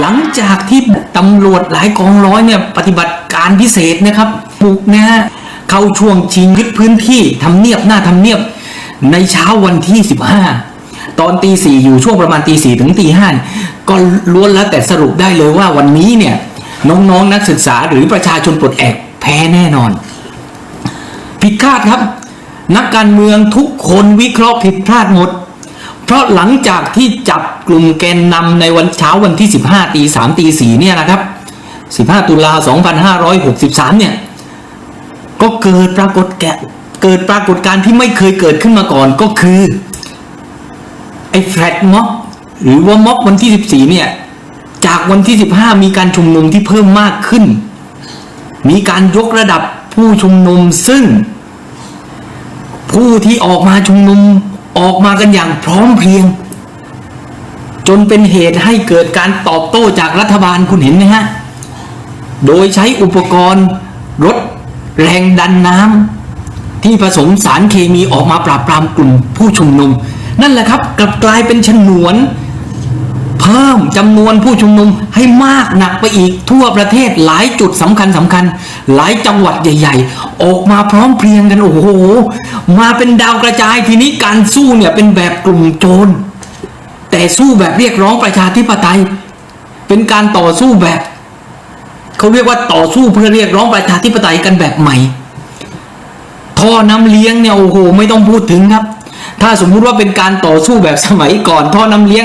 หลังจากที่ตำรวจหลายกองร้อยเนี่ยปฏิบัติการพิเศษนะครับบุกนะฮะเข้าช่วงชิงยึดพื้นที่ทำเนียบหน้าทำเนียบในเช้าวันที่ 15 ตอนตีสี่อยู่ช่วงประมาณตีสี่ถึงตีห้าก็ล้วนแล้วแต่สรุปได้เลยว่าวันนี้เนี่ยน้องๆนนักศึกษาหรือประชาชนปลดแอกแพ้แน่นอน ผิดคาดครับ นักการเมืองทุกคนวิเคราะห์ผิดพลาดหมด เพราะหลังจากที่จับกลุ่มแกนนำในวันเช้าวันที่ 15ตี3ตี4เนี่ยนะครับ 15 ตุลา 2563 เนี่ย ก็เกิดปรากฏแกะเกิดปรากฏการณ์ที่ไม่เคยเกิดขึ้นมาก่อนก็คือ ไอ้แฟลตม็อบหรือว่าม็อบวันที่ 14 เนี่ย จากวันที่ 15 มีการชุมนุมที่เพิ่มมากขึ้น มีการยกระดับผู้ชุมนุมซึ่ง ผู้ที่ออกมาชุมนุม ออกมากันอย่างพร้อมเพรียง จนเป็นเหตุให้เกิดการตอบโต้จากรัฐบาลคุณเห็นไหมฮะ โดยใช้อุปกรณ์รถแรงดันน้ำที่ผสมสารเคมีออกมาปราบปรามกลุ่มผู้ชุมนุม นั่นแหละครับกลับกลายเป็นฉนวน เพิ่มจำนวนผู้ชุมนุมให้มากหนักไปอีกทั่วประเทศหลายจุดสำคัญสำคัญ หลายจังหวัดใหญ่ ๆ ออกมาพร้อมเพรียงกันโอ้โห มาเป็นดาวกระจายทีนี้การสู้เนี่ยเป็นแบบกลุ่มโจรแต่สู้แบบเรียกร้องประชาธิปไตย เป็นการต่อสู้แบบเขาเรียกว่าต่อสู้เพื่อเรียกร้องประชาธิปไตยกันแบบใหม่ท่อน้ำเลี้ยงเนี่ยโอ้โห ไม่ต้องพูดถึงครับ ถ้าสมมุติว่าเป็นการต่อสู้แบบสมัยก่อนท่อน้ำเลี้ยง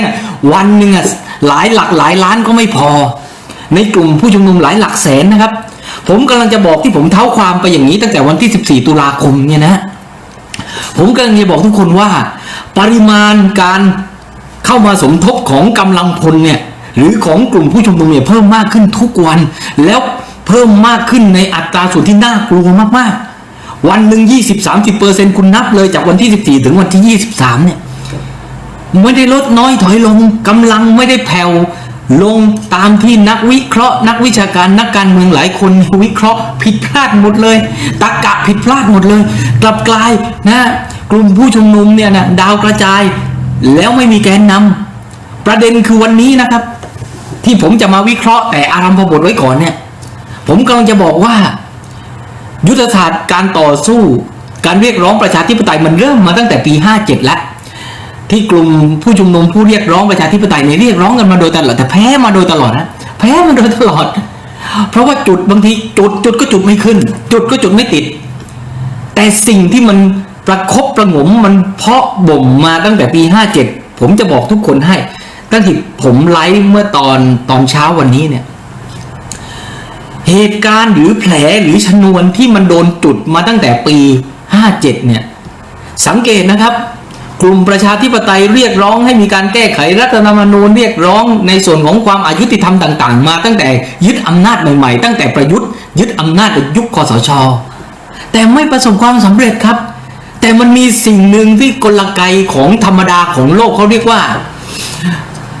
วันหนึ่งอะหลายหลักหลายล้านก็ไม่พอ ในกลุ่มผู้ชุมนุมหลายหลักแสนนะครับ ผมกำลังจะบอกที่ผมเท้าความไปอย่างนี้ตั้งแต่วันที่ 14 ตุลาคมเนี่ยนะผมกำลังจะบอกทุกคนว่า ปริมาณการเข้ามาสมทบของกำลังพลเนี่ยหรือของกลุ่มผู้ชุมนุมเนี่ยเพิ่มมากขึ้นทุกวัน แล้วเพิ่มมากขึ้นในอัตราส่วนที่น่ากลัวมากๆ วันหนึ่ง20-30เปอร์เซ็นคุณนับเลยจากวันที่ 14 ถึงวันที่ 23เนี่ย ไม่ได้ลดน้อยถอยลงกำลังไม่ได้แผ่วลงตามที่นักวิเคราะห์ นักวิชาการนักการเมืองหลายคนวิเคราะห์ผิดพลาดหมดเลยตะกะผิดพลาดหมดเลย กลับกลายนะกลุ่มผู้ชุมนุมเนี่ยนะดาวกระจาย แล้วไม่มีแกนนำประเด็นคือวันนี้นะครับ ที่ผมจะมาวิเคราะห์แต่อารัมพบทไว้ก่อนเนี่ย ผมกำลังจะบอกว่า ยุทธศาสตร์การต่อสู้ การเรียกร้องประชาธิปไตยมันเริ่มมาตั้งแต่ปี 57 แล้ว ที่กลุ่มผู้ชุมนุมผู้เรียกร้องประชาธิปไตยเนี่ยเรียกร้องกันมาโดยตลอดแต่แพ้มาโดยตลอดนะแพ้มาโดยตลอด เพราะว่าจุดบางทีจุดจุดก็จุดไม่ขึ้น จุดก็จุดไม่ติด แต่สิ่งที่มันประคบประงมมันเพาะบ่มมาตั้งแต่ปี 57 ผมจะบอกทุกคนให้ตั้งแต่ผมไลฟ์เมื่อตอนตอนเช้าวันนี้เนี่ยเหตุการณ์หรือแผลหรือชนวนที่มันโดนจุดมาตั้งแต่ปี 57 เนี่ย สังเกตนะครับ กลุ่มประชาธิปไตยเรียกร้องให้มีการแก้ไขรัฐธรรมนูญเรียกร้องในส่วนของความอายุติธรรมต่างๆ มาตั้งแต่ยึดอำนาจใหม่ๆ ตั้งแต่ประยุทธ์ยึดอำนาจในยุคคอสช แต่ไม่ประสบความสำเร็จครับ แต่มันมีสิ่งหนึ่งที่กลไกของธรรมดาของโลกเขาเรียกว่า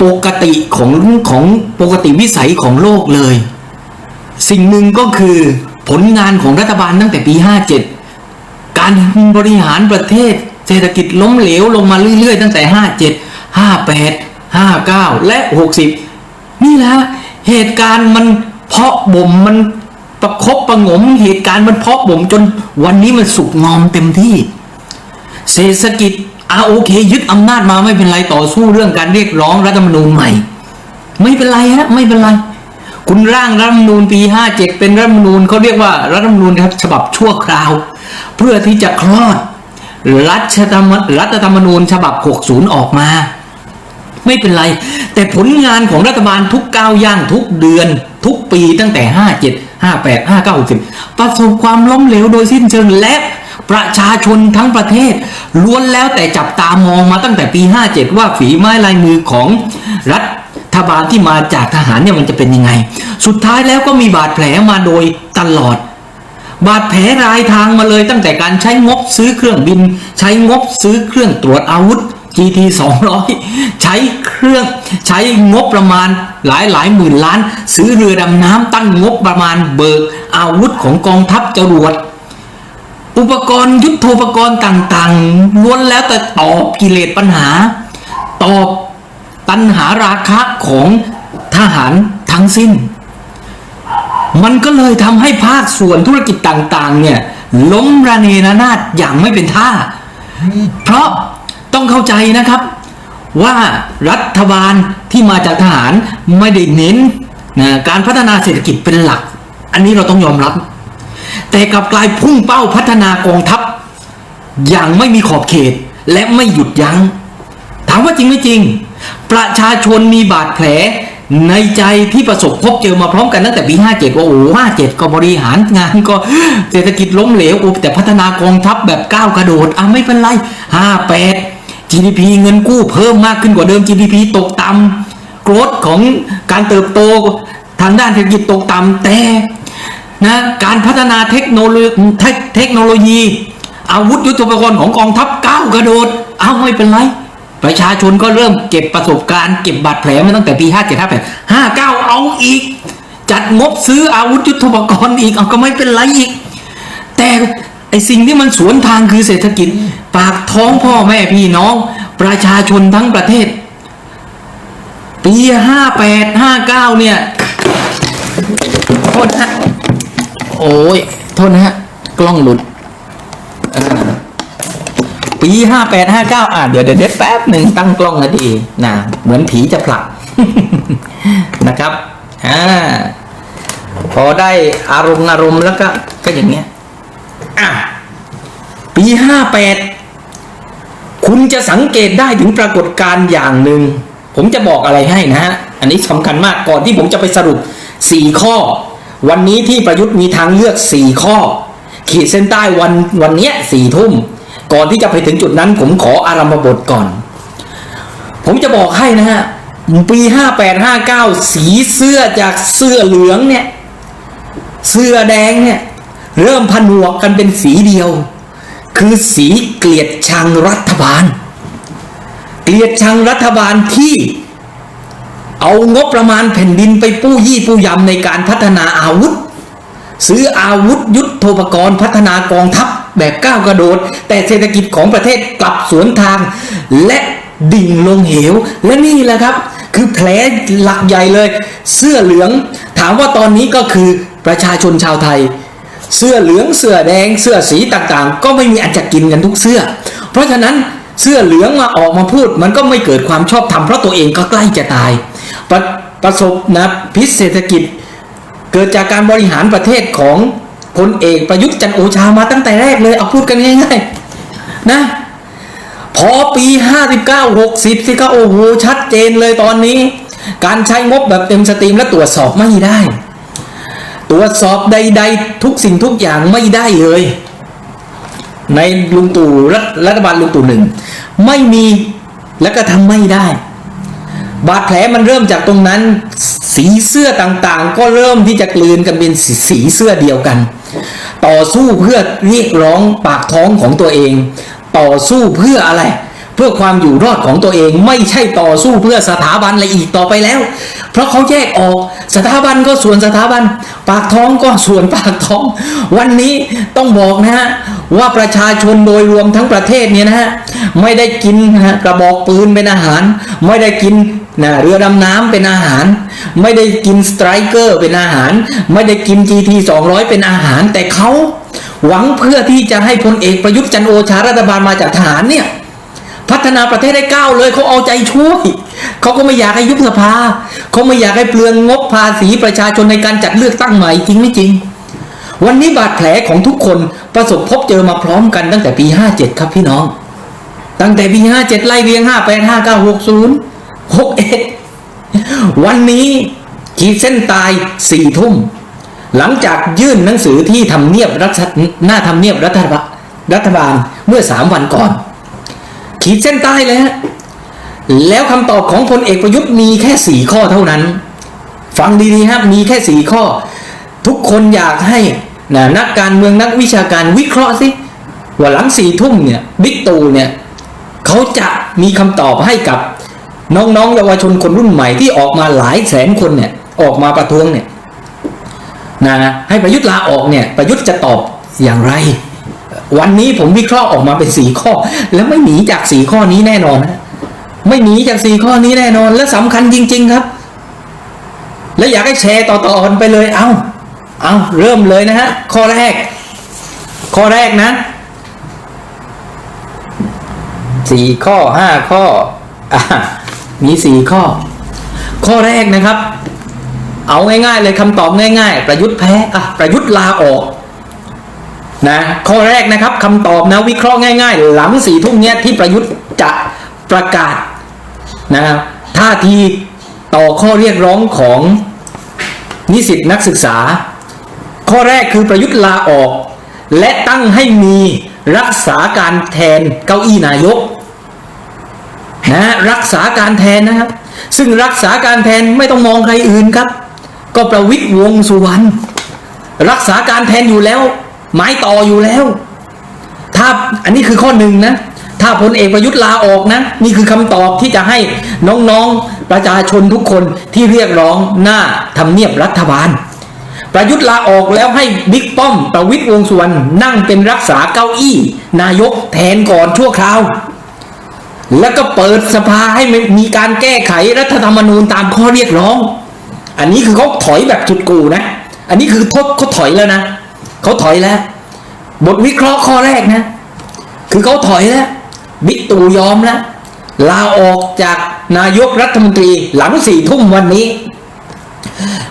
ปกติของของปกติวิสัยของโลกเลย สิ่งหนึ่งก็คือผลงานของรัฐบาลตั้งแต่ปี 57 การบริหารประเทศ ศรษฐกิจล้มเหลวลงมาเรื่อยๆ ตั้งแต่ 57 58 59 และ 60 นี่แหละเหตุการณ์มันเพาะบ่มมันประคบประงมเหตุการณ์มันเพาะบ่มจนวันนี้มันสุกงอมเต็มที่ เศรษฐกิจอาโอเคยึดอำนาจมาไม่เป็นไรต่อสู้เรื่องการเรียกร้องรัฐธรรมนูญใหม่ ไม่เป็นไรฮะไม่เป็นไร คุณร่างรัฐธรรมนูญปี 57 เป็นรัฐธรรมนูญเขาเรียกว่ารัฐธรรมนูญครับฉบับชั่วคราว เพื่อที่จะคลอด รัฐธรรมรัฐธรรมนูญฉบับ 60 ออกมา ไม่เป็นไร แต่ผลงานของรัฐบาลทุกก้าวย่างทุกเดือน ทุกปีตั้งแต่ 57 58 59 60 ประสบความล้มเหลวโดยสิ้นเชิงและประชาชนทั้งประเทศ ล้วนแล้วแต่จับตามองมาตั้งแต่ปี 57 ว่าฝีไม้ลายมือของรัฐบาลที่มาจากทหารเนี่ยมันจะเป็นยังไง สุดท้ายแล้วก็มีบาดแผลมาโดยตลอด บาดแผลรายทางมาเลยตั้งแต่การใช้งบซื้อเครื่องบิน ใช้งบซื้อเครื่องตรวจอาวุธ GT 200 ใช้เครื่องใช้งบประมาณหลายหลายหมื่นล้าน ซื้อเรือดำน้ำตั้งงบประมาณเบิกอาวุธของกองทัพจรวด อุปกรณ์ยุทโธปกรณ์ต่างๆล้วนแล้วแต่ตอบกิเลสปัญหา ตอบตัณหาราคะของทหารทั้งสิ้น มันก็เลยทำให้ภาคส่วนธุรกิจต่างๆ เนี่ยล้มระเนระนาดอย่างไม่เป็นท่า เพราะต้องเข้าใจนะครับว่ารัฐบาลที่มาจากทหารไม่ได้เน้นนะการพัฒนาเศรษฐกิจเป็นหลัก อันนี้เราต้องยอมรับ แต่กลับกลายพุ่งเป้าพัฒนากองทัพ อย่างไม่มีขอบเขตและไม่หยุดยัง้ง ถามว่าจริงไม่จริง ประชาชนมีบาดแผล ในใจที่ประสบพบเจอมาพร้อมกันตั้งแต่ปี57ว่าโอ้57 ก็บริหารงานก็เศรษฐกิจล้มเหลวอ้แต่พัฒนากองทัพแบบก้าวกระโดดอะไม่เป็นไร 58 GDP เงินกู้เพิ่มมากขึ้นกว่าเดิม GDP ตกต่ำโกรธของการเติบโตทางด้านเศรษฐกิจตกต่ำแต่นะการพัฒนาเทคโนโลยีเทคโนโลยี อาวุธยุทโธปกรณ์ของกองทัพก้าวกระโดดเอาไม่เป็นไร ประชาชนก็เริ่มเก็บประสบการณ์เก็บบาดแผลมาตั้งแต่ปี 57 58 59 เอาอีก จัดงบซื้ออาวุธยุทโธปกรณ์อีกเอาก็ไม่เป็นไรอีก แต่ไอสิ่งที่มันสวนทางคือเศรษฐกิจ ปากท้องพ่อแม่พี่น้อง ประชาชนทั้งประเทศ ปี 58 59 เนี่ยโทษนะฮะโอ้ยโทษนะฮะ กล้องหลุดอ่า ปีห้าแปดห้าเก้าอ่าเดี๋ยวเดี๋ยวเดี๋ยวแป๊บหนึ่งตั้งกล้องนาทีนะเหมือนผีจะผลักนะครับอ่าพอได้อารมณ์อารมณ์แล้วก็ก็อย่างเงี้ยอะปีห้าแปดคุณจะสังเกตได้ถึงปรากฏการณ์อย่างหนึ่ง ผมจะบอกอะไรให้นะฮะ อันนี้สำคัญมากก่อนที่ผมจะไปสรุป 4 ข้อ วันนี้ที่ประยุทธ์มีทางเลือก 4 ข้อ ขีดเส้นใต้วันวันเนี้ยสี่ทุ่ม ก่อนที่จะไปถึงจุดนั้น ผมขออารัมภบทก่อน ผมจะบอกให้นะฮะปี58 59สีเสื้อจากเสื้อเหลืองเนี่ย เสื้อแดงเนี่ย เริ่มผนวกกันเป็นสีเดียว คือสีเกลียดชังรัฐบาล เกลียดชังรัฐบาลที่เอางบประมาณแผ่นดินไปปู้ยี่ปู้ยำในการพัฒนาอาวุธ ซื้ออาวุธยุทโธปกรณ์พัฒนากองทัพ แบบก้าวกระโดด แต่เศรษฐกิจของประเทศกลับสวนทาง และดิ่งลงเหว และนี่แหละครับ คือแผลหลักใหญ่เลย เสื้อเหลือง ถามว่าตอนนี้ก็คือประชาชนชาวไทย เสื้อเหลืองเสื้อแดงเสื้อสีต่างๆ ก็ไม่มีอันจะกินกันทุกเสื้อ เพราะฉะนั้นเสื้อเหลืองมาออกมาพูด มันก็ไม่เกิดความชอบธรรมเพราะตัวเองก็ใกล้จะตายประประสบนะพิษเศรษฐกิจ เกิดจากการบริหารประเทศของ พลเอกประยุทธ์จันโอชามาตั้งแต่แรกเลย เอาพูดกันง่ายๆนะ พอปี59 60สิก็โอ้โหชัดเจนเลยตอนนี้ การใช้งบแบบเต็มสตรีมและตรวจสอบไม่ได้ ตรวจสอบใด ๆ ทุกสิ่งทุกอย่างไม่ได้เลย ในลุงตู่รัฐรัฐบาลลุงตู่หนึ่งไม่มีและก็ทำไม่ได้ บาดแผลมันเริ่มจากตรงนั้น สีเสื้อต่างๆ ก็เริ่มที่จะกลืนกันเป็นสสีเสื้อเดียวกัน ต่อสู้เพื่อเรียกร้องปากท้องของตัวเอง ต่อสู้เพื่ออะไร เพื่อความอยู่รอดของตัวเองไม่ใช่ต่อสู้เพื่อสถาบันอะไรอีกต่อไปแล้ว เพราะเขาแยกออกสถาบันก็ส่วนสถาบัน ปากท้องก็ส่วนปากท้อง วันนี้ต้องบอกนะฮะว่าประชาชนโดยรวมทั้งประเทศเนี่ยนะฮะไม่ได้กินกระบอกปืนเป็นอาหาร ไม่ได้กิน นะเรือดำน้ำเป็นอาหาร ไม่ได้กินสไตรเกอร์เป็นอาหาร ไม่ได้กิน GT 200 เป็นอาหาร แต่เขาหวังเพื่อที่จะให้พลเอกประยุทธ์จันโอชารัฐบาลมาจากทหารเนี่ยพัฒนาประเทศได้ก้าวเลยเขาเอาใจช่วยเขาก็ไม่อยากให้ยุบสภาเขาไม่อยากให้เปลืองงบภาษีประชาชนในการจัดเลือกตั้งใหม่จริงไม่จริง วันนี้บาดแผลของทุกคนประสบพบเจอมาพร้อมกันตั้งแต่ปี 57 ครับพี่น้อง ตั้งแต่ปี 57 ไล่เรียง 58 59 60 61 วันนี้ขีดเส้นตายสี่ทุ่ม หลังจากยื่นหนังสือที่ทำเนียบรัฐหน้าทำเนียบรัฐบาลรัฐบาลเมื่อสามวันก่อน ขีดเส้นใต้เลยฮะแล้วคำตอบของพลเอกประยุทธ์มีแค่สี่ข้อเท่านั้น ฟังดีๆฮะมีแค่สี่ข้อ ทุกคนอยากให้นะนักการเมืองนักวิชาการวิเคราะห์สิว่าหลังสี่ทุ่มเนี่ยบิ๊กตู่เนี่ยเขาจะมีคำตอบให้กับ น้องๆเยาวชนคนรุ่นใหม่ที่ออกมาหลายแสนคนเนี่ยออกมาประท้วงเนี่ยนะให้ประยุทธ์ลาออกเนี่ยประยุทธ์จะตอบอย่างไร วันนี้ผมวิเคราะห์ออกมาเป็นสี่ข้อ แล้วไม่หนีจากสี่ข้อนี้แน่นอนนะไม่หนีจากสี่ข้อนี้แน่นอน และสำคัญจริง ๆครับ และอยากให้แชร์ต่อๆกันไปเลยเอาเอาเริ่มเลยนะฮะข้อแรก ข้อแรกนะสี่ข้อห้าข้ออะ มีสี่ข้อ ข้อแรกนะครับ เอาง่ายๆเลยคำตอบง่าย ๆ ประยุทธ์แพ้อะประยุทธ์ลาออกนะข้อแรกนะครับคำตอบนะวิเคราะห์ง่าย ๆ หลังสี่ทุ่มเนี้ยที่ประยุทธ์จะประกาศนะท่าทีต่อข้อเรียกร้องของนิสิตนักศึกษา ข้อแรกคือประยุทธ์ลาออก และตั้งให้มีรักษาการแทนเก้าอี้นายก นะรักษาการแทนนะครับ ซึ่งรักษาการแทนไม่ต้องมองใครอื่นครับ ก็ประวิตยวงสุวรรณรักษาการแทนอยู่แล้วไม้ต่ออยู่แล้ว ถ้าอันนี้คือข้อหนึ่งนะถ้าพลเอกประยุทธ์ลาออกนะ นี่คือคำตอบที่จะให้น้องๆประชาชนทุกคนที่เรียกร้องหน้าทำเนียบรัฐบาล ประยุทธ์ลาออกแล้วให้บิ๊กป้อมประวิตยวงสุวรรณนั่งเป็นรักษาเก้าอี้ นายกแทนก่อนชั่วคราว แล้วก็เปิดสภาให้มีการแก้ไขรัฐธรรมนูญตามข้อเรียกร้อง อันนี้คือเขาถอยแบบจุดกูนะ อันนี้คือทบเขาถอยแล้วนะเขาถอยแล้ว บทวิเคราะห์ข้อแรกนะ คือเขาถอยแล้วบิ๊กตู่ยอมแล้วลาออกจากนายกรัฐมนตรีหลังสี่ทุ่มวันนี้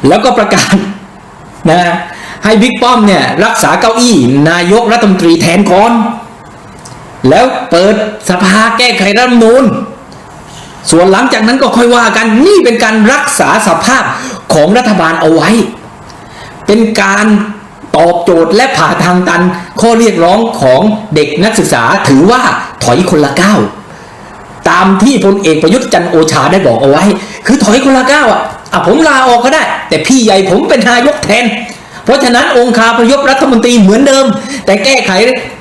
แล้วก็ประกาศนะให้บิ๊กป้อมเนี่ยรักษาเก้าอี้นายกรัฐมนตรีแทนก่อน แล้วเปิดสภาแก้ไขรัฐมนูญส่วนหลังจากนั้นก็ค่อยว่ากันนี่เป็นการรักษาสภาพของรัฐบาลเอาไว้ เป็นการตอบโจทย์และผ่าทางตันข้อเรียกร้องของเด็กนักศึกษาถือว่าถอยคนละก้าวตามที่พลเอกประยุทธ์จันโอชาได้บอกเอาไว้ คือถอยคนละก้าวอะอะผมลาออกก็ได้ แต่พี่ใหญ่ผมเป็นนายกแทน เพราะฉะนั้นองค์คาพยพรัฐมนตรีเหมือนเดิม แต่แก้ไข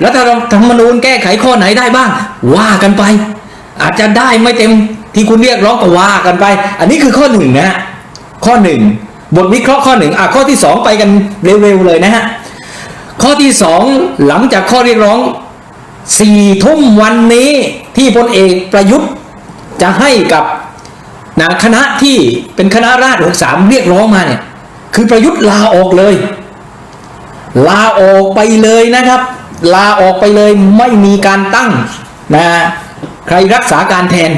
รัฐธรรมนูญแก้ไขข้อไหนได้บ้าง ว่ากันไป อาจจะได้ไม่เต็มที่คุณเรียกร้องก็ว่ากันไป อันนี้คือข้อหนึ่งนะฮะข้อหนึ่งบทวิเคราะห์ข้อหนึ่งอะข้อที่สองไปกันเร็วๆเลยนะฮะข้อที่สองหลังจากข้อเรียกร้องสี่ทุ่มวันนี้ที่พลเอกประยุทธ์จะให้กับนะคณะที่เป็นคณะราษฎร63 เรียกร้องมาเนี่ย คือประยุทธ์ลาออกเลย ลาออกไปเลยนะครับ ลาออกไปเลยไม่มีการตั้งนะใครรักษาการแทน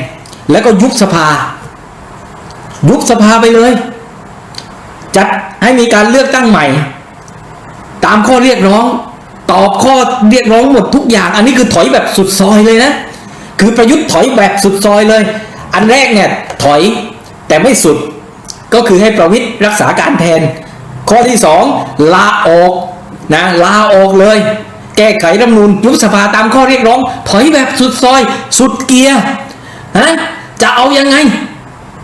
แล้วก็ยุบสภา ยุบสภาไปเลย จัดให้มีการเลือกตั้งใหม่ ตามข้อเรียกร้อง ตอบข้อเรียกร้องหมดทุกอย่าง อันนี้คือถอยแบบสุดซอยเลยนะ คือประยุทธ์ถอยแบบสุดซอยเลย อันแรกเนี่ยถอยแต่ไม่สุด ก็คือให้ประวิทย์รักษาการแทน ข้อที่สองลาออกนะลาออกเลย แก้ไขรัฐมนูญยุบสภาตามข้อเรียกร้อง ถอยแบบสุดซอย สุดเกียร์ฮะจะเอายังไง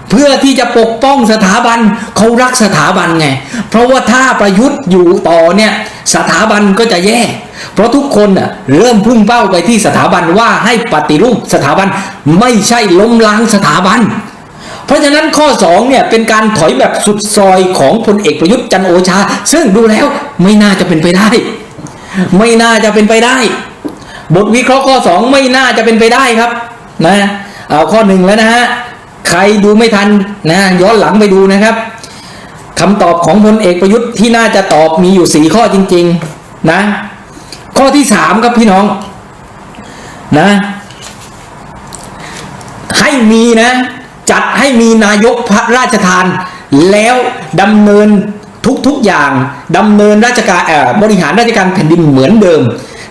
เพื่อที่จะปกป้องสถาบันเขารักสถาบันไง เพราะว่าถ้าประยุทธ์อยู่ต่อเนี่ยสถาบันก็จะแย่ เพราะทุกคนน่ะเริ่มพุ่งเป้าไปที่สถาบันว่าให้ปฏิรูปสถาบันไม่ใช่ล้มล้างสถาบัน เพราะฉะนั้นข้อ2เนี่ยเป็นการถอยแบบสุดซอยของพลเอกประยุทธ์จันโอชา ซึ่งดูแล้วไม่น่าจะเป็นไปได้ ไม่น่าจะเป็นไปได้ บทวิเคราะห์ข้อ 2 ไม่น่าจะเป็นไปได้ครับนะเอาข้อหนึ่งแล้วนะฮะใครดูไม่ทันนะย้อนหลังไปดูนะครับคำตอบของพลเอกประยุทธ์ที่น่าจะตอบมีอยู่สี่ข้อจริง ๆนะ ข้อที่สามครับพี่น้องนะให้มีนะ จัดให้มีนายกพระราชทาน แล้วดำเนินทุกๆอย่างดำเนินราชการบริหารราชการแผ่นดินเหมือนเดิม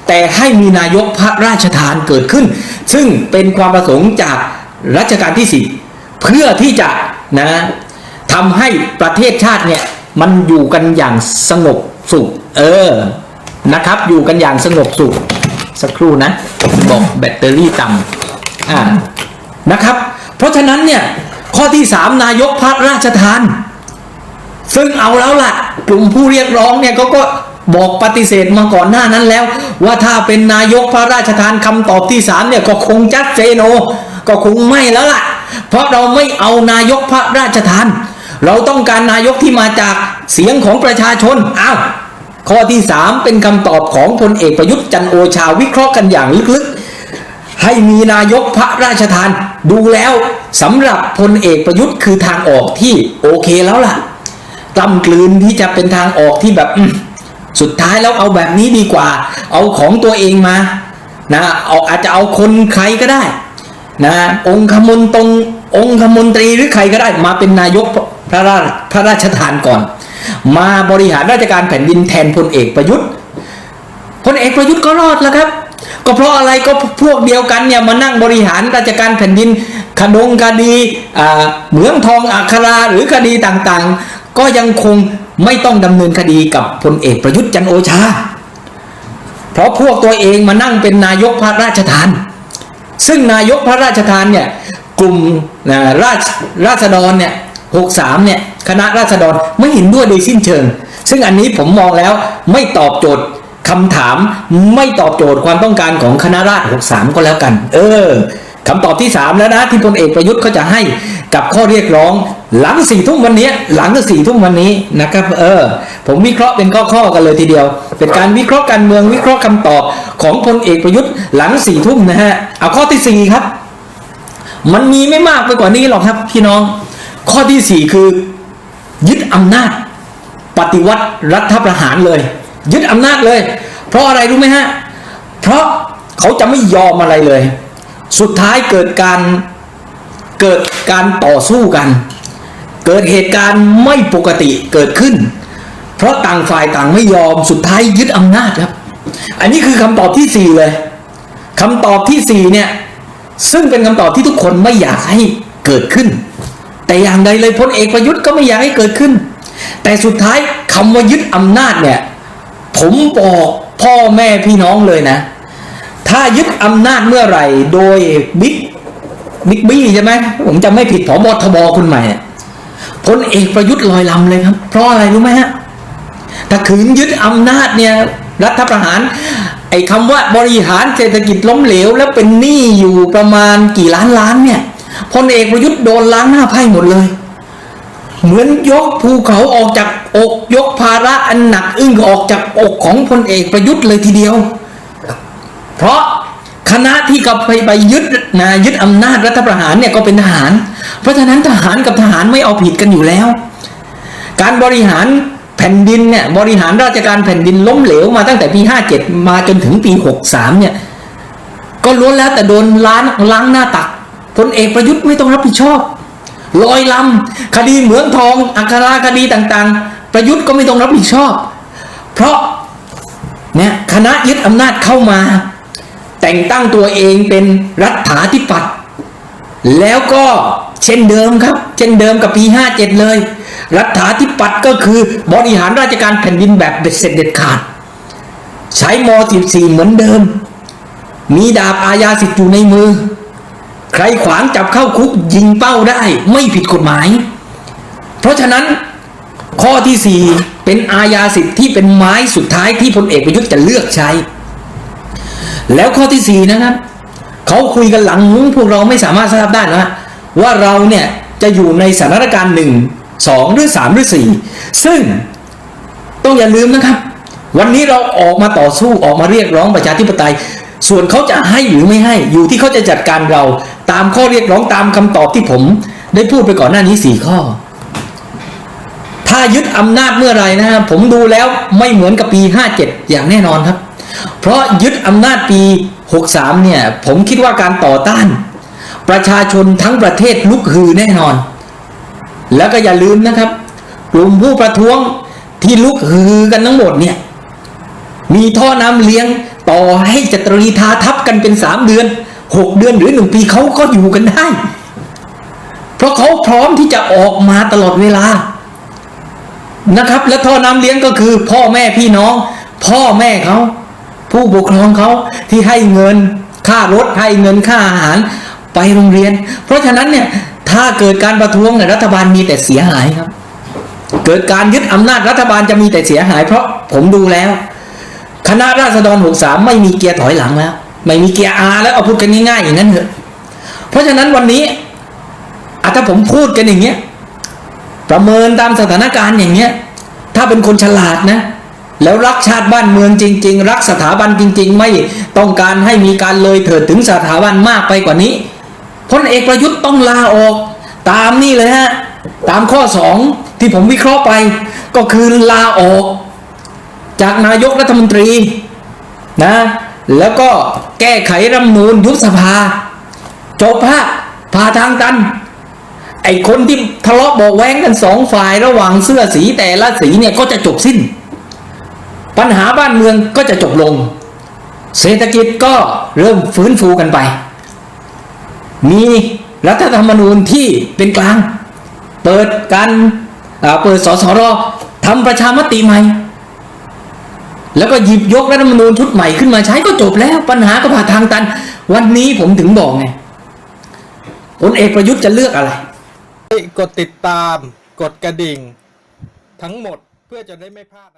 แต่ให้มีนายกพระราชทานเกิดขึ้น ซึ่งเป็นความประสงค์จากรัชกาลที่สี่เพื่อที่จะนะทำให้ประเทศชาติเนี่ยมันอยู่กันอย่างสงบสุข เออนะครับ อยู่กันอย่างสงบสุข สักครู่นะ บอกแบตเตอรี่ต่ำอ่านะครับ เพราะฉะนั้นเนี่ยข้อที่สามนายกพระราชทาน ซึ่งเอาแล้วล่ะ กลุ่มผู้เรียกร้องเนี่ยเขาก็บอกปฏิเสธมาก่อนหน้านั้นแล้ว ว่าถ้าเป็นนายกพระราชทานคำตอบที่สามเนี่ยก็คงจัดเจโน ก็คงไม่แล้วล่ะ เพราะเราไม่เอานายกพระราชทาน เราต้องการนายกที่มาจากเสียงของประชาชนอ้าวข้อที่สามเป็นคำตอบของพลเอกประยุทธ์จันโอชาวิเคราะห์กันอย่างลึกๆ ให้มีนายกพระราชทานดูแล้วสำหรับพลเอกประยุทธ์คือทางออกที่โอเคแล้วล่ะกล้ำกลืนที่จะเป็นทางออกที่แบบสุดท้ายแล้วเอาแบบนี้ดีกว่า เอาของตัวเองมานะเอาอาจจะเอาคนใครก็ได้นะองคมนตรงองคมนตรีหรือใครก็ได้มาเป็นนายกพระราชพระราชทานก่อน มาบริหารราชการแผ่นดินแทนพลเอกประยุทธ์พลเอกประยุทธ์ก็รอดแล้วครับ ก็เพราะอะไรก็พวกเดียวกันเนี่ยมานั่งบริหารราชการแผ่นดินคดงคดีเหมืองทองอัคราหรือคดีต่างๆ ก็ยังคงไม่ต้องดำเนินคดีกับพลเอกประยุทธ์จันโอชา เพราะพวกตัวเองมานั่งเป็นนายกพระราชทาน ซึ่งนายกพระราชทานเนี่ยกลุ่มราชราษฎรเนี่ยหกสามเนี่ยคณะราษฎรไม่เห็นด้วยโดยสิ้นเชิง ซึ่งอันนี้ผมมองแล้วไม่ตอบโจทย์ คำถามไม่ตอบโจทย์ความต้องการของคณะราษฎร63 ก็แล้วกัน เออคำตอบที่ 3 แล้วนะที่พลเอกประยุทธ์เขาจะให้กับข้อเรียกร้อง หลังสี่ทุ่มวันนี้หลังสี่ทุ่มวันนี้นะครับเออผมวิเคราะห์เป็นข้อๆกันเลยทีเดียว เป็นการวิเคราะห์การเมืองวิเคราะห์คำตอบของพลเอกประยุทธ์หลังสี่ทุ่มนะฮะเอาข้อที่สี่ครับ มันมีไม่มากไปกว่านี้หรอกครับพี่น้อง ข้อที่สี่คือ ยึดอำนาจ ปฏิวัติรัฐประหารเลย ยึดอำนาจเลย เพราะอะไรรู้ไหมฮะ เพราะเขาจะไม่ยอมอะไรเลย สุดท้ายเกิดการเกิดการต่อสู้กัน เกิดเหตุการณ์ไม่ปกติเกิดขึ้น เพราะต่างฝ่ายต่างไม่ยอมสุดท้ายยึดอำนาจครับ อันนี้คือคำตอบที่สี่เลยคำตอบที่สี่เนี่ย ซึ่งเป็นคำตอบที่ทุกคนไม่อยากให้เกิดขึ้น แต่อย่างใดเลยพลเอกประยุทธ์ก็ไม่อยากให้เกิดขึ้น แต่สุดท้ายคำว่ายึดอำนาจเนี่ย ผมบอกพ่อแม่พี่น้องเลยนะ ถ้ายึดอำนาจเมื่อไหร่ โดยบิ๊กบิ๊กบี้ใช่ไหมผมจำไม่ผิดผอบทบคุณใหม่พลเอกประยุทธ์ลอยลำเลยครับ เพราะอะไรรู้ไหมฮะถ้าขืนยึดอำนาจเนี่ย รัฐประหาร ไอ้คำว่าบริหารเศรษฐกิจล้มเหลว แล้วเป็นหนี้อยู่ประมาณกี่ล้านล้านเนี่ยพลเอกประยุทธ์โดนล้างหน้าไพ่หมดเลย เหมือนยกภูเขาออกจากอกยกภาระอันหนักอึ้งออกจากอกของพลเอกประยุทธ์เลยทีเดียว เพราะคณะที่กับไปไปยึดนะยึดอำนาจรัฐประหารเนี่ยก็เป็นทหาร เพราะฉะนั้นทหารกับทหารไม่เอาผิดกันอยู่แล้ว การบริหารแผ่นดินเนี่ยบริหารราชการแผ่นดินล้มเหลวมาตั้งแต่ปี 57 มาจนถึงปี 63 เนี่ยก็ล้วนแล้วแต่โดนล้างล้างหน้าตักพลเอกประยุทธ์ไม่ต้องรับผิดชอบ ลอยลำคดีเหมืองทอง อัคราคดีต่างๆ ประยุทธ์ก็ไม่ต้องรับผิดชอบ เพราะเนี่ยคณะยึดอำนาจเข้ามา แต่งตั้งตัวเองเป็นรัฐาธิปัตย์แล้วก็เช่นเดิมครับ เช่นเดิมกับปี 57 เลย รัฐาธิปัตย์ก็คือบริหารราชการแผ่นดินแบบเบ็ดเสร็จเด็ดขาด ใช้ม 14 เหมือนเดิม มีดาบอาญาสิทธิ์อยู่ในมือ ใครขวางจับเข้าคุกยิงเป้าได้ไม่ผิดกฎหมาย เพราะฉะนั้นข้อที่ 4 เป็นอาญาสิทธิ์ที่เป็นไม้สุดท้ายที่พลเอกประยุทธ์จะเลือกใช้ แล้วข้อที่ 4 นะครับเขาคุยกันหลังมุ้งพวกเราไม่สามารถทราบได้นะว่าเราเนี่ยจะอยู่ในสถานการณ์หนึ่งสองหรือสามหรือสี่ซึ่งต้องอย่าลืมนะครับ วันนี้เราออกมาต่อสู้ออกมาเรียกร้องประชาธิปไตย ส่วนเขาจะให้หรือไม่ให้อยู่ที่เขาจะจัดการเรา ตามข้อเรียกร้องตามคำตอบที่ผม ได้พูดไปก่อนหน้านี้สี่ข้อ ถ้ายึดอำนาจเมื่อไรนะฮะผมดูแล้วไม่เหมือนกับปี 57 อย่างแน่นอนครับ เพราะยึดอำนาจปี 63 เนี่ย ผมคิดว่าการต่อต้าน ประชาชนทั้งประเทศลุกฮือแน่นอน แล้วก็อย่าลืมนะครับ กลุ่มผู้ประท้วงที่ลุกฮือกันทั้งหมดเนี่ยมีท่อน้ำเลี้ยงต่อให้จะตรีทาทับกันเป็น3เดือน 6เดือนหรือ1ปีเขาก็อยู่กันได้ เพราะเขาพร้อมที่จะออกมาตลอดเวลานะครับ และท่อน้ำเลี้ยงก็คือ พ่อแม่พี่น้อง พ่อแม่เขาผู้ปกครองเขาที่ให้เงินค่ารถให้เงินค่าอาหารไปโรงเรียน เพราะฉะนั้นเนี่ยถ้าเกิดการประท้วงเนี่ยรัฐบาลมีแต่เสียหายครับ เกิดการยึดอำนาจรัฐบาลจะมีแต่เสียหาย เพราะผมดูแล้ว คณะราษฎร63ไม่มีเกียร์ถอยหลังแล้ว ไม่มีเกียร์อาแล้วเอาพูดกันง่ายๆอย่างนั้นเถอะ เพราะฉะนั้นวันนี้อถ้าผมพูดกันอย่างเงี้ยประเมินตามสถานการณ์อย่างเงี้ย ถ้าเป็นคนฉลาดนะ แล้วรักชาติบ้านเมืองจริง ๆ รักสถาบันจริง ๆ ไม่ต้องการให้มีการเลยเถิดถึงสถาบันมากไปกว่านี้พลเอกประยุทธ์ต้องลาออก ตามนี่เลยฮะตามข้อสองที่ผมวิเคราะห์ไป ก็คือลาออก จากนายกรัฐมนตรีนะ แล้วก็แก้ไขรัฐมนูญยุบสภา จบฮะพาทางตัน ไอคนที่ทะเลาะเบอกแว้งกันสองฝ่ายระหว่างเสื้อสีแต่ละสีเนี่ยก็จะจบสิ้น ปัญหาบ้านเมืองก็จะจบลง เศรษฐกิจก็เริ่มฟื้นฟูกันไป มีรัฐธรรมนูญที่เป็นกลาง เปิดการเปิดสสรทำประชามติใหม่ แล้วก็หยิบยกรัฐธรรมนูญชุดใหม่ขึ้นมาใช้ก็จบแล้วปัญหาก็ผ่านทางตัน วันนี้ผมถึงบอกไงพลเอกประยุทธ์จะเลือกอะไร กดติดตาม กดกระดิ่ง ทั้งหมดเพื่อจะได้ไม่พลาด